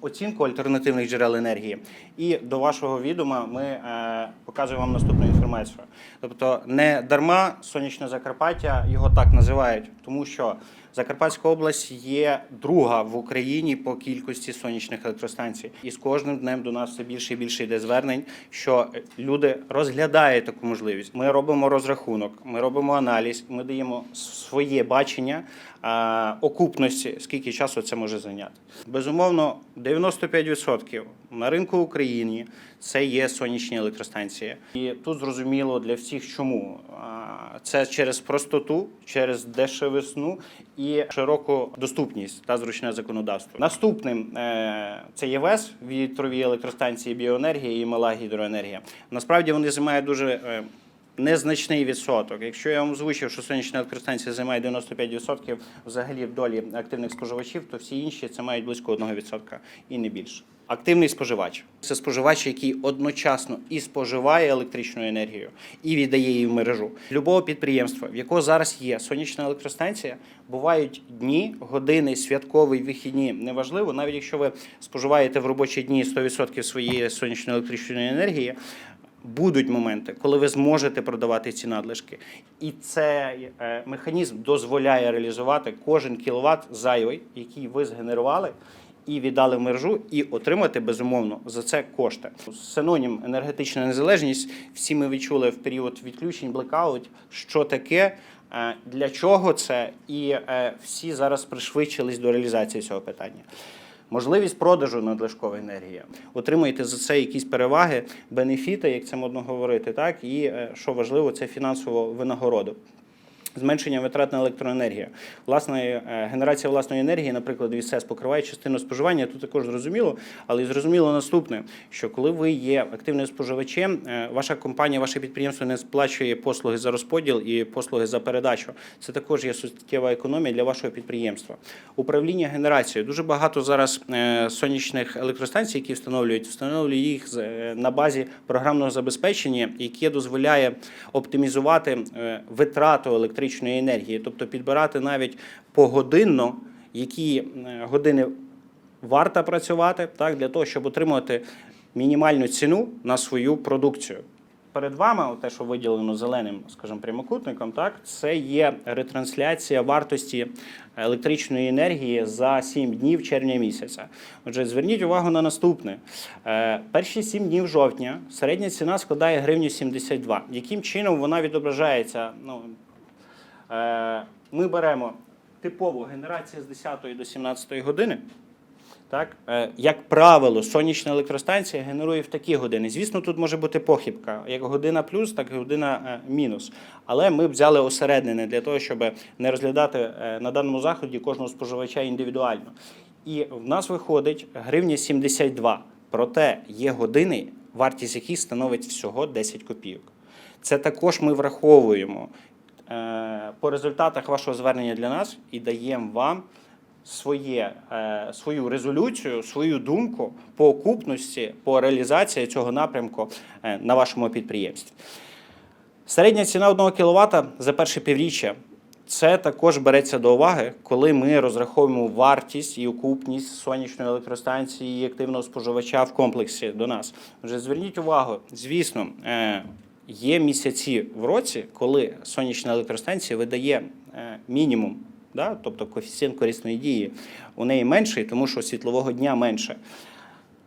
оцінку альтернативних джерел енергії. І до вашого відома ми е, показуємо вам наступну інформацію. Тобто, не дарма сонячне Закарпаття його так називають, тому що Закарпатська область є друга в Україні по кількості сонячних електростанцій. І з кожним днем до нас все більше і більше йде звернень, що люди розглядають таку можливість. Ми робимо розрахунок, ми робимо аналіз, ми даємо своє бачення окупності, скільки часу це може зайняти. Безумовно, 95% на ринку України це є сонячні електростанції. І тут зрозуміло для всіх, чому це через простоту, через дешевисну і широку доступність та зручне законодавство. Наступним е, це ЄВС, вітрові електростанції біоенергії і мала гідроенергія. Насправді вони займають дуже е, незначний відсоток. Якщо я вам озвучив, що сонячна електростанція займає 95% взагалі в долі активних споживачів, то всі інші це мають близько 1% і не більше. Активний споживач це споживач, який одночасно і споживає електричну енергію, і віддає її в мережу. Любого підприємства, в якого зараз є сонячна електростанція, бувають дні, години, святкові, вихідні. Неважливо, навіть якщо ви споживаєте в робочі дні 100% своєї сонячної електричної енергії. Будуть моменти, коли ви зможете продавати ці надлишки, і цей е, механізм дозволяє реалізувати кожен кіловат зайвий, який ви згенерували і віддали в мережу, і отримати безумовно за це кошти. Синонім енергетична незалежність. Всі ми відчули в період відключень, блекаут, що таке. е, Для чого це, і е, всі зараз пришвидшились до реалізації цього питання. Можливість продажу надлишкової енергії. Отримуєте за це якісь переваги, бенефіти, як це модно говорити, так і е, що важливо, це фінансову винагороду. Зменшення витрат на електроенергію. Власне, е, генерація власної енергії, наприклад, від СЕС покриває частину споживання. Тут також зрозуміло, але й зрозуміло наступне: що коли ви є активним споживачем, е, ваша компанія, ваше підприємство не сплачує послуги за розподіл і послуги за передачу. Це також є суттєва економія для вашого підприємства. Управління генерацією дуже багато зараз е, сонячних електростанцій, які встановлюють, встановлюють їх на базі програмного забезпечення, яке дозволяє оптимізувати витрату електричної енергії, тобто підбирати навіть погодинно, які е, години варто працювати, так для того, щоб отримувати мінімальну ціну на свою продукцію. Перед вами, те, що виділено зеленим, скажімо, прямокутником, так це є ретрансляція вартості електричної енергії за 7 днів червня місяця. Отже, зверніть увагу на наступне: Е, перші 7 днів жовтня середня ціна складає гривню 72. Яким чином вона відображається? Ну, Ми беремо типову генерацію з 10 до 17 години. Так, Е, як правило, сонячна електростанція генерує в такі години. Звісно, тут може бути похибка, як година плюс, так і година е, мінус. Але ми взяли осереднене для того, щоб не розглядати е, на даному заході кожного споживача індивідуально. І в нас виходить гривня 72. Проте є години, вартість яких становить всього 10 копійок. Це також ми враховуємо е, по результатах вашого звернення для нас і даємо вам своє, е, свою резолюцію, свою думку по окупності, по реалізації цього напрямку е, на вашому підприємстві. Середня ціна 1 кВт за перше півріччя. Це також береться до уваги, коли ми розраховуємо вартість і окупність сонячної електростанції і активного споживача в комплексі до нас. Отже, зверніть увагу, звісно, е, є місяці в році, коли сонячна електростанція видає е, мінімум, да? тобто коефіцієнт корисної дії у неї менший, тому що світлового дня менше.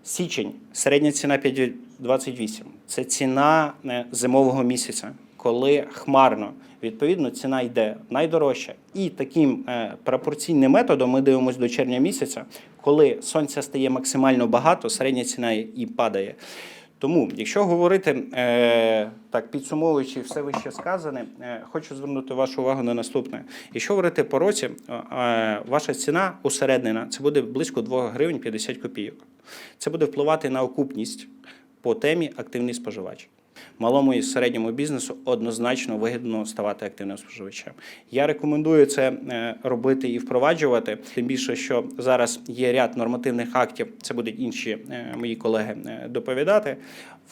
Січень, середня ціна 5,28. Це ціна е, зимового місяця, коли хмарно. Відповідно, ціна йде найдорожча. І таким е, пропорційним методом ми дивимося до червня місяця, коли сонця стає максимально багато, середня ціна і падає. Тому, якщо говорити е, так, підсумовуючи все вище сказане, е, хочу звернути вашу увагу на наступне. Якщо говорити по році, е, е, ваша ціна усереднена це буде близько 2 гривень 50 копійок. Це буде впливати на окупність по темі активний споживач. Малому і середньому бізнесу однозначно вигідно ставати активним споживачем. Я рекомендую це е, робити і впроваджувати. Тим більше, що зараз є ряд нормативних актів, це будуть інші е, мої колеги е, доповідати.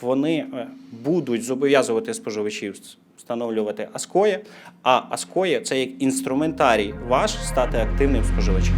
Вони будуть зобов'язувати споживачів встановлювати АСКОЄ, а АСКОЄ – це як інструментарій ваш стати активним споживачем.